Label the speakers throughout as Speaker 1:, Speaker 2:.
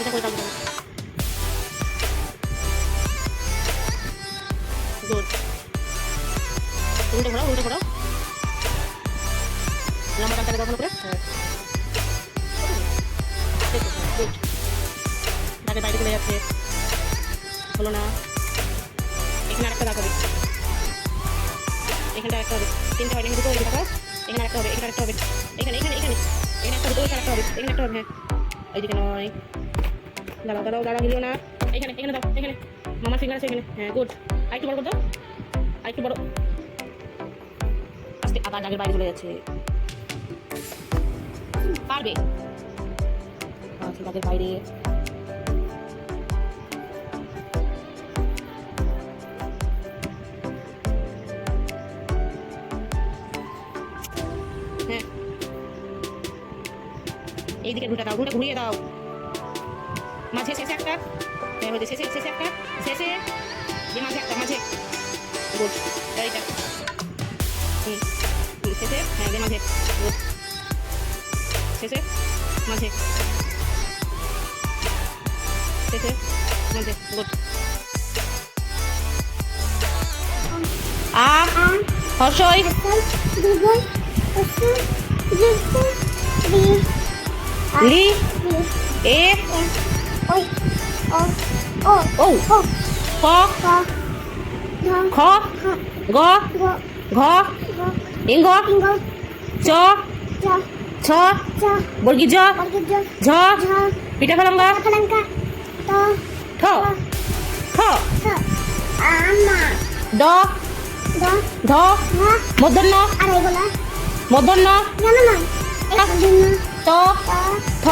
Speaker 1: এটা করে দাও গুড উল্টে ঘোরাও উল্টে ঘোরাও লম্বা টানটাকে কখনো করে দাগে বাইরে চলে যাচ্ছে। হলো না। এখানে আরেকটা দাগ হবে। এখানটা একটা হবে। তিনটা হয় দুটো এখানে দেখো এখানে একটা হবে, এখানে একটা হবে। এখানে এখানে একটা দুটো, এখানে একটা হবে। এখানে একটা হবে হ্যাঁ। এইদিকে নয়। দাঁড়াও দাঁড়াও দাঁড়াও মিলিও না। এখানে এখানে দাও, এখানে। মামার ফিঙ্গার আছে এখানে। হ্যাঁ গুড আরেকটু বড় করতো? আরেকটু বড়। আস্তে, আবার দাগের বাইরে চলে যাচ্ছে। পারবে। আচ্ছা দাগের বাইরে। হ্যাঁ। এইদিকে ঘুরে দাও ঘুরে ঘুরিয়ে দাও। মাঝে, শেষে একটা। হয়েছে শেষে শেষে একটা, শেষে যে মাঝে একটা, মাঝে। গুড এইটা শেষে হ্যাঁ যে মাঝে। গুড শেষে, মাঝে। শেষে, মাঝে গুড আ হর্ষই। লি, এ ও ক খ গ ঘ ইঙ্গ চ ছ বর্গি জ ঝ পিঠা ফলঙ্গা ঠ ঠ ড ধ মধ্যাহ্ন মধ্যাহ্ন ত প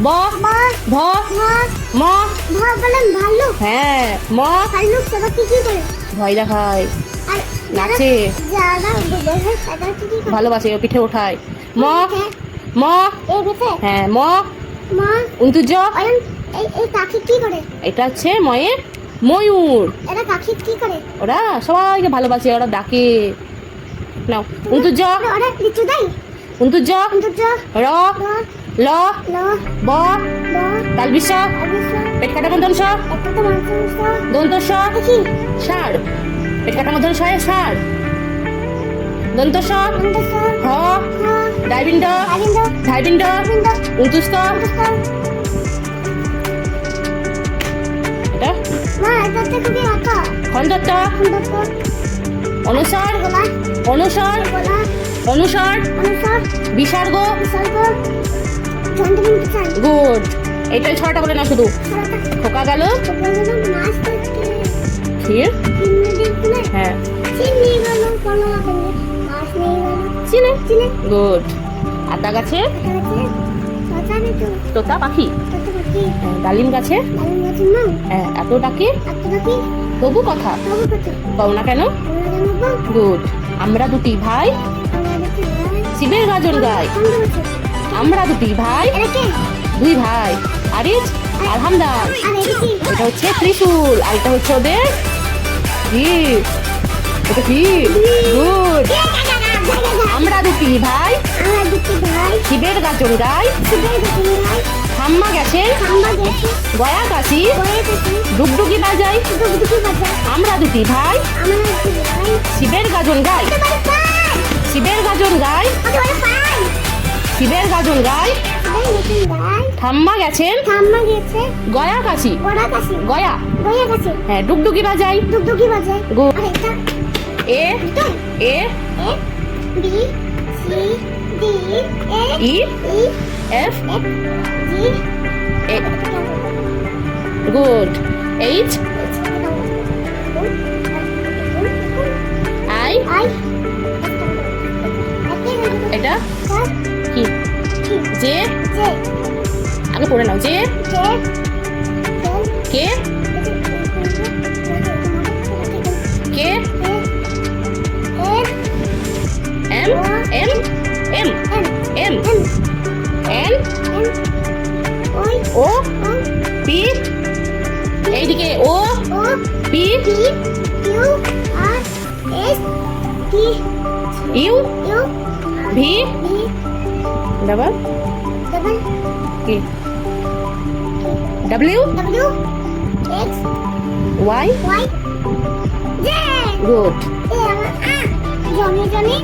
Speaker 1: ব ভ ম
Speaker 2: ভালো
Speaker 1: হ্যাঁ ম।
Speaker 2: কি করে
Speaker 1: ভয় দেখায়। নাচে। ভালোবাসে পিঠে ওঠায়। ম হ্যাঁ ম। এটা হচ্ছে ময়ের ময়ূর।
Speaker 2: এরা পাখি কি করে?
Speaker 1: ওরা সবাইকে ভালোবাসে ওরা ডাকে। নাও উন্তুজ
Speaker 2: ওরা ওরা লিচু দেয়
Speaker 1: উন্তুজ
Speaker 2: অন্তর্য
Speaker 1: র
Speaker 2: ল
Speaker 1: ল ব তালবিস
Speaker 2: অবশ্য
Speaker 1: পেট কাটা মধ্যন স দন্ত স ষাঁড় পেট কাটা মধ্যন সয়ে ষাঁড় দন্ত স হ ডাইবিন্ড
Speaker 2: আরিন্দ
Speaker 1: উন্তুস্ত এটা
Speaker 2: মা এটা খুবই আঁকা
Speaker 1: খন্দত্ত
Speaker 2: অন্তর্য
Speaker 1: অনুসার অনুসার অনুসার বিসর্গ। গুড। এইটাই ছটা বলে না শুধু। খোকা গেল। হ্যাঁ। গুড। আতা গাছে? তোতা পাখি? হ্যাঁ, ডালিম গাছে? হ্যাঁ, এত ডাকে? তবু কথা।
Speaker 2: তবু
Speaker 1: না কেন? গুড। আমরা দুটি ভাই শিবের গাজন গাই। আমরা দুটি ভাই দুই ভাই। আরিজ আর হামদান
Speaker 2: এটা
Speaker 1: হচ্ছে ত্রিশূল আর এটা হচ্ছে ওদের কি এটা কি? গুড। আমরা দুটি ভাই শিবের গাজন গাই। হাম্মা গেছে। গয়া কাশি। ডুগডুগি বাজাই। আমরা দুটি ভাই। শিবের গাজন গাই। শিবের গাজন গাই। শিবের গাজন গাই। ঠাম্মা গেছেন
Speaker 2: গেছে।
Speaker 1: গয়া কাশি। গয়া হ্যাঁ ডুগডুগি বাজাই।
Speaker 2: দুগদুগি বাজে
Speaker 1: Good. A. A
Speaker 2: B C D A
Speaker 1: E.
Speaker 2: E
Speaker 1: F good H I এটা? কি
Speaker 2: জে
Speaker 1: জে আগে পড়ে নাও J K U V double কি? W
Speaker 2: W x
Speaker 1: Y
Speaker 2: Y Z
Speaker 1: good
Speaker 2: এ আমার আ জনি জনি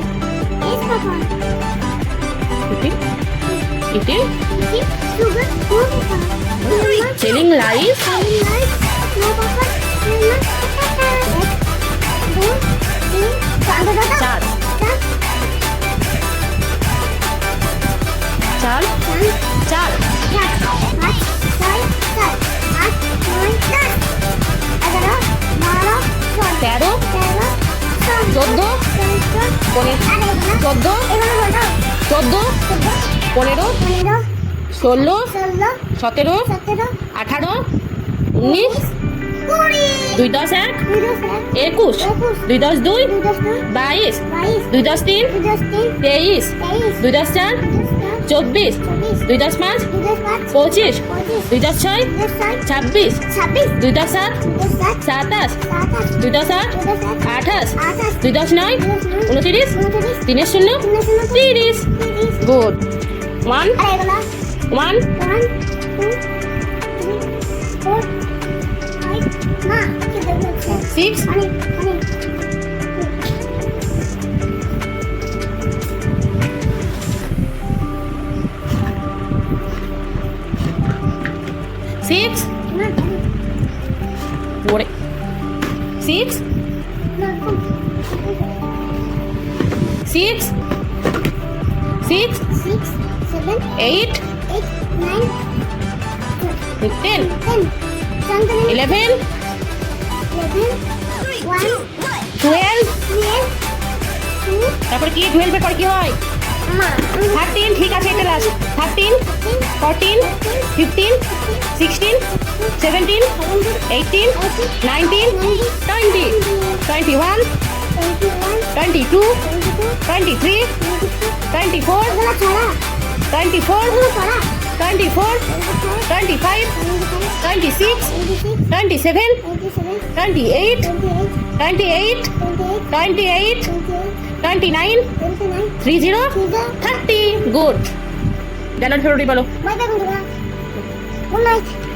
Speaker 2: এস পাপা
Speaker 1: ইটি ইটি
Speaker 2: কি sugar no papa
Speaker 1: telling life
Speaker 2: Telling lies, no papa, চার
Speaker 1: চার
Speaker 2: চার
Speaker 1: তেরো। চোদ্দ। চোদ্দ। চোদ্দ। পনেরো। ষোলো। সতেরো। আঠারো। উনিশ। দুই দশ এক একুশ দুই দশ দুই বাইশ দুই দশ তিন তেইশ দুই দশ চার চব্বিশ দুই দশ পাঁচ পঁচিশ দুই দশ ছয় ছাব্বিশ দুই দশ সাত সাতাশ দুই দশ আট আঠাশ দুই দশ নয় উনত্রিশ তিনের শূন্য তিরিশ
Speaker 2: good one one
Speaker 1: সিক্স
Speaker 2: অনেক অনেক
Speaker 1: সিক্স
Speaker 2: না
Speaker 1: ফোর সিক্স
Speaker 2: না six six
Speaker 1: six
Speaker 2: seven eight
Speaker 1: eight
Speaker 2: nine ten
Speaker 1: ten
Speaker 2: seven eleven
Speaker 1: তারপর কি? টুয়েলভের পর কি হয়? থার্টিন ঠিক আছে এটা
Speaker 2: last
Speaker 1: thirteen fourteen
Speaker 2: fifteen sixteen
Speaker 1: seventeen eighteen nineteen twenty twenty one twenty two twenty three twenty four twenty four 24, 25, 26, 27, 28, 28, 28, 29, 30,
Speaker 2: 30. Good. Jalan Good night.